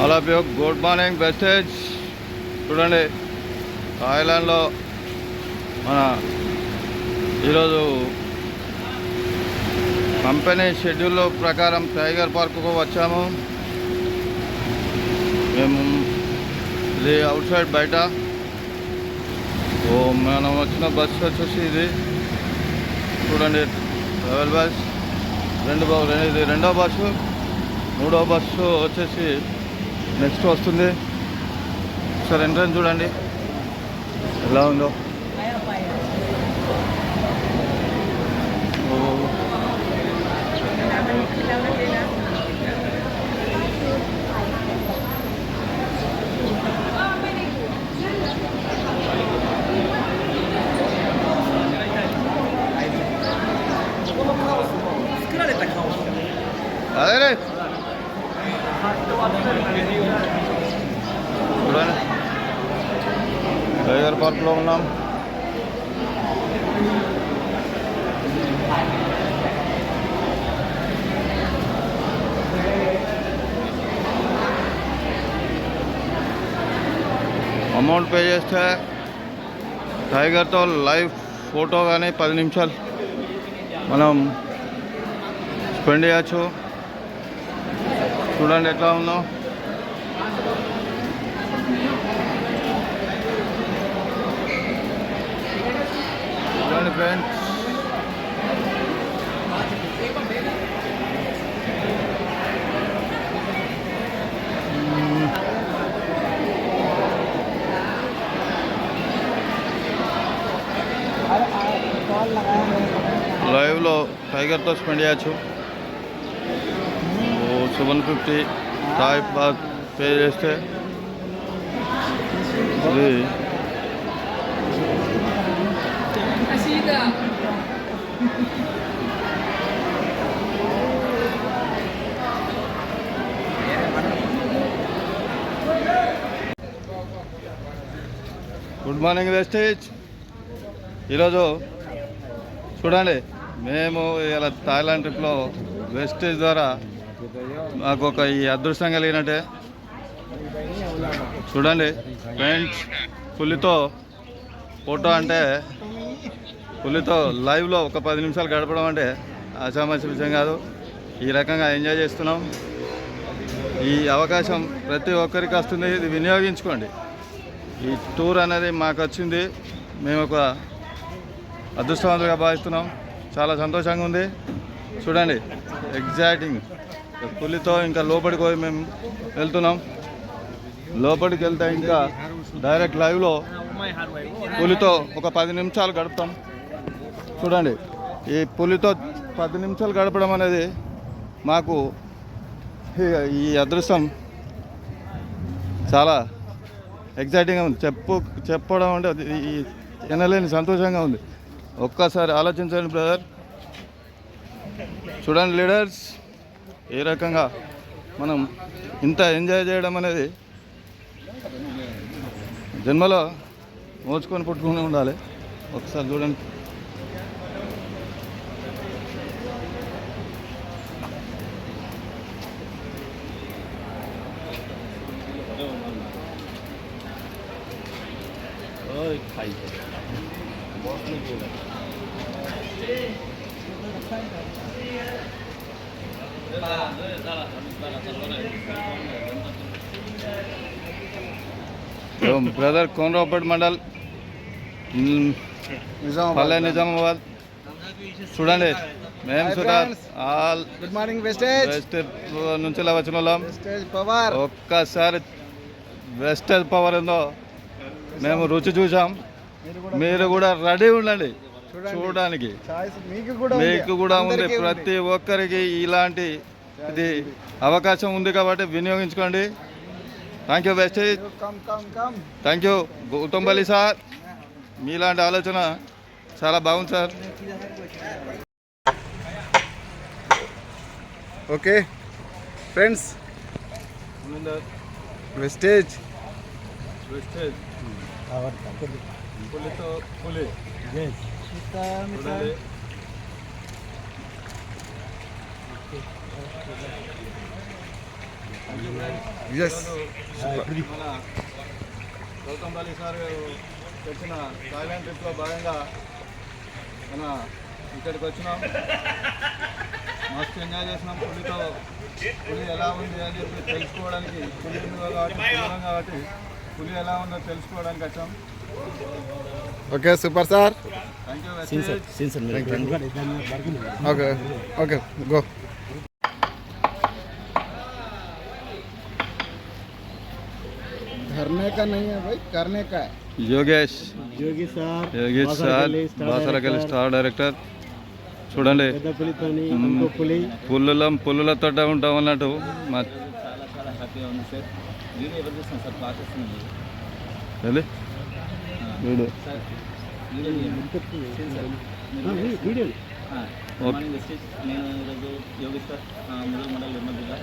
All of you good morning బెస్టేజ్ చూడండి థాయిలాండ్లో మన ఈరోజు కంపెనీ షెడ్యూల్ ప్రకారం టైగర్ పార్కుకు వచ్చాము. మేము ఇది అవుట్ సైడ్ బయట. ఓ మనం వచ్చిన బస్సు వచ్చేసి ఇది. చూడండి ట్రావెల్ బస్. రెండు రెండు ఇది రెండో బస్సు మూడో బస్సు వచ్చేసి నెక్స్ట్ వస్తుంది. ఒకసారి ఎంట్రన్స్ చూడండి. ఎలా ఉందో. అదే చూడండి టైగర్ పార్క్లో ఉన్నాం. అమౌంట్ పే చేస్తే టైగర్తో లైవ్ ఫోటో కానీ పది నిమిషాలు మనం స్పెండ్ చేయొచ్చు. చూడండి ఎట్లా ఉందో. చూడండి ఫ్రెండ్స్ లైవ్లో టైగర్తో స్పెండ్ చేయొచ్చు seven fifty. Thai baht pay చేస్తే. ఇది గుడ్ మార్నింగ్ వెస్టేజ్ ఈరోజు చూడండి మేము ఇలా థాయిలాండ్ ట్రిప్లో వెస్టేజ్ ద్వారా మాకు ఒక ఈ అదృష్టం కలిగినట్టే. చూడండి ఫ్రెండ్స్ పులితో ఫోటో అంటే పులితో లైవ్లో ఒక పది నిమిషాలు గడపడం అంటే ఆశామాషి విషయం కాదు. ఈ రకంగా ఎంజాయ్ చేస్తున్నాం. ఈ అవకాశం ప్రతి ఒక్కరికి వస్తుంది. ఇది వినియోగించుకోండి. ఈ టూర్ అనేది మాకు వచ్చింది. మేము ఒక అదృష్టవంతులుగా భావిస్తున్నాం. చాలా సంతోషంగా ఉంది. చూడండి ఎగ్జాక్టింగ్ పులితో ఇంకా లోపలికి పోయి మేము వెళ్తున్నాం. లోపలికి వెళ్తే ఇంకా డైరెక్ట్ లైవ్లో పులితో ఒక పది నిమిషాలు గడుపుతాం. చూడండి ఈ పులితో పది నిమిషాలు గడపడం అనేది మాకు ఈ- ఈ అదృష్టం. చాలా ఎగ్జైటింగ్గా ఉంది. చెప్పు చెప్పడం అంటే ఈ వినలేని సంతోషంగా ఉంది. ఒక్కసారి ఆలోచించండి బ్రదర్ చూడండి లీడర్స్ ఏ రకంగా మనం ఇంత ఎంజాయ్ చేయడం అనేది జన్మలో మోచుకొని పుట్టుకుని ఉండాలి. ఒకసారి చూడండి. బ్రదర్ కోనరావుపేట మండల్. పల్లె నిజామాబాద్. చూడండి మేము. ఆల్ గుడ్ మార్నింగ్ వెస్టేజ్ నుంచి ఇలా వచ్చిన వాళ్ళం వెస్టేజ్ పవర్ ఒక్కసారి వెస్టర్న్ పవర్ ఉందో మేము రుచి చూసాం మీరు కూడా రెడీ ఉండండి. చూడండి. చూడడానికి. మీకు కూడా ఉంది. ప్రతి ఒక్కరికి ఇలాంటి ఇది అవకాశం ఉంది కాబట్టి వినియోగించుకోండి. Thank you come thank you Gautam Bali sir మీలాంటి ఆలోచన చాలా బాగుంది sir okay friends Vestige Vestige పులితో పులి చూడండి. ఎస్ మన గౌతమ్ బాలి సార్ తెచ్చిన థాయిలాండ్ ట్రిప్లో భాగంగా మన ఇక్కడికి వచ్చినాం మస్తు ఎంజాయ్ చేసినాం పులితో పులి ఎలా ఉంది అని చెప్పి తెలుసుకోవడానికి పులి ఉంది కాబట్టి పులి కాబట్టి పులి ఎలా ఉందో తెలుసుకోవడానికి వచ్చాం Okay super sir thank you okay okay go करने का नहीं है भाई करने का है యోగేష్ యోగి sir Yogesh sir బాసరకెళ్ళి star director చూడండి పెద్ద పులితోని మ్మ్. ఇంకో పులి పుల్లులం పుల్లులతో ఉంటాం అన్నట్టు మా చాలా చాలా హ్యాపీగా ఉంది సార్ వీడియో ఎవరు చూస్తున్నాం సార్ బాగా వీడియో వీడియో నేను ఈరోజు యోగేశ్వర్ మురుగు మండల్ నిర్మల్ జిల్లా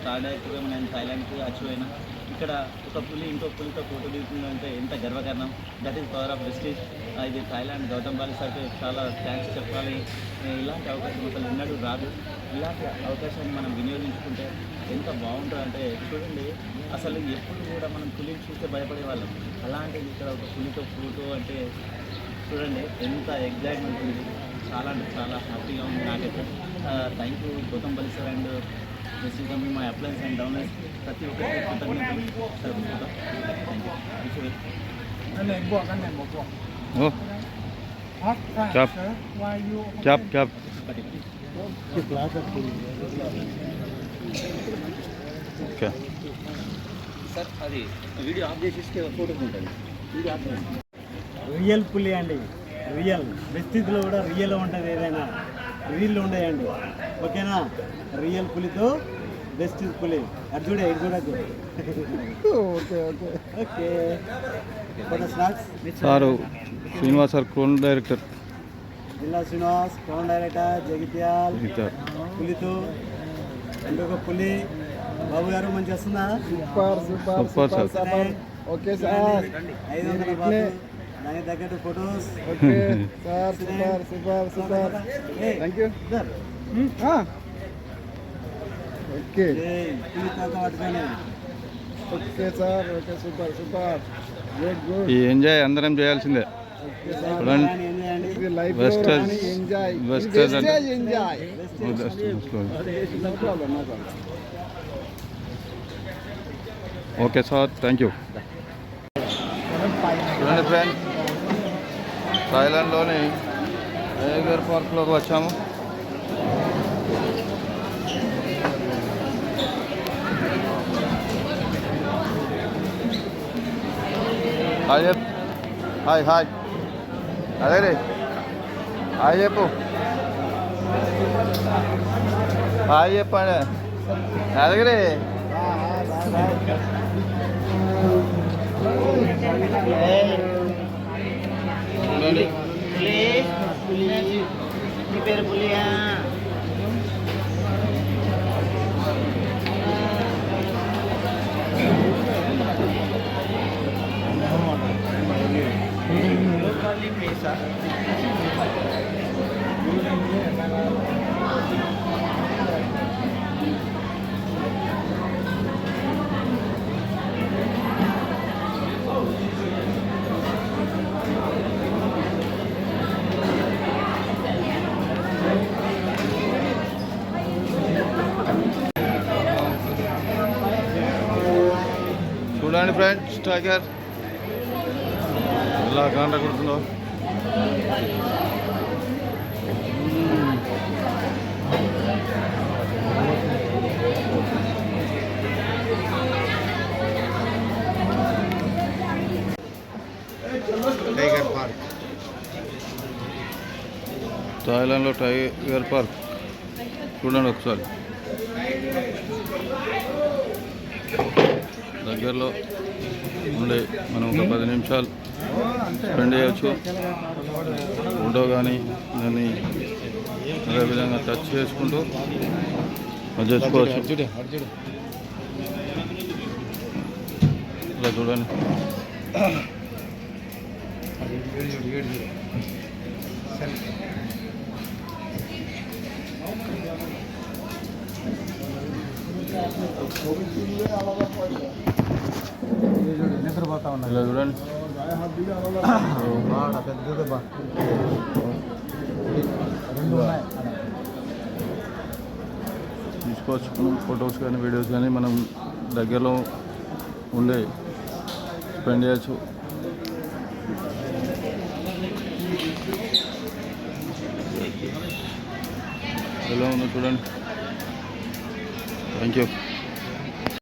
స్టార్ డైరెక్టర్గా నేను థాయిలాండ్కి అచీవ్ అయినా. ఇక్కడ ఒక పులి ఇంకో పులితో ఫోటో తీసుకుందంటే ఎంత గర్వకారణం. That is power of Vestige ఇది థాయిలాండ్ గౌతమ్ బాలి సార్కి చాలా థ్యాంక్స్ చెప్పాలి. ఇలాంటి అవకాశం అసలు ఎన్నడూ రాదు. ఇలాంటి అవకాశాన్ని మనం వినియోగించుకుంటే ఎంత బాగుంటుంది అంటే చూడండి అసలు ఎప్పుడు కూడా మనం పులిని చూస్తే భయపడే వాళ్ళం. అలాంటిది ఇక్కడ ఒక పులితో ఫోటో అంటే చూడండి ఎంత ఎగ్జైట్మెంట్ ఉంది. చాలా అంటే చాలా హ్యాపీగా ఉంది నాకైతే. Thank you Gautam Bali sir and Messi company మా అప్లయన్స్ అండ్ డౌన్లైన్స్ ప్రతి ఒక్కరికి కృతజ్ఞతలు. Sir thank you oh cap cap cap class okay sir అది వీడియో ఆఫ్ చేసేస్తే ఫోటో ఉంటుంది. వీడియో ఆఫ్ చేయండి. రియల్ పులి అండి. రియల్. బెస్తిలో కూడా రియల్ ఉంటుంది ఏదైనా. రీల్ ఉండయండి. ఓకేనా? రియల్ పులితో బెస్ట్ పులి. అది చూడే ఇది చూడద్దు okay okay. Okay. Sir Srinivas sir crown director. జిల్లా శ్రీనివాస్ క్రౌన్ డైరెక్టర్ జగిత్యాల్. పులితో. ఇంకొక పులి. బాబు గారు మంచి వస్తుందా? Super super super sir. Okay sir. ఐదు వందల దానికి తగ్గట్టు photos okay sir super super super thank you okay sir okay super super good good ఈ ఎంజాయ్ అందరం చేయాల్సిందే. లైఫ్ Western- ఎంజాయ్ అంటే- ఓకే సార్ థ్యాంక్ యూ చూడండి ఫ్రెండ్ థాయిలాండ్లోని టైగర్ పార్క్లోకి వచ్చాము. హాయ్ చెప్పు. Hi hi. అదే రే. హాయ్ చెప్పు. హాయ్ చెప్పండి అదే రే చూడండి మీ పేరు పులియా చూడండి టైగర్ ఎలా కాంట కొడుతుందో టైగర్ పార్క్. థాయిలాండ్లో టైగర్ పార్క్. చూడండి ఒకసారి. దగ్గరలో ఉండే. మనం ఒక పది నిమిషాలు స్పెండ్ చేయొచ్చు. ఫోటో కానీ దాన్ని అదేవిధంగా టచ్ చేసుకుంటూ అది చేసుకోవచ్చు. ఇలా చూడండి. నిద్రపోతా ఉన్నారు ఇలా చూడండి. పెద్దది బా రెండు ఉన్నాయి తీసుకోవచ్చు. మనం ఫొటోస్ కానీ వీడియోస్ కానీ మనం దగ్గరలో ఉండే స్పెండ్ చేయొచ్చు. ఎలా ఉందో చూడండి. Thank you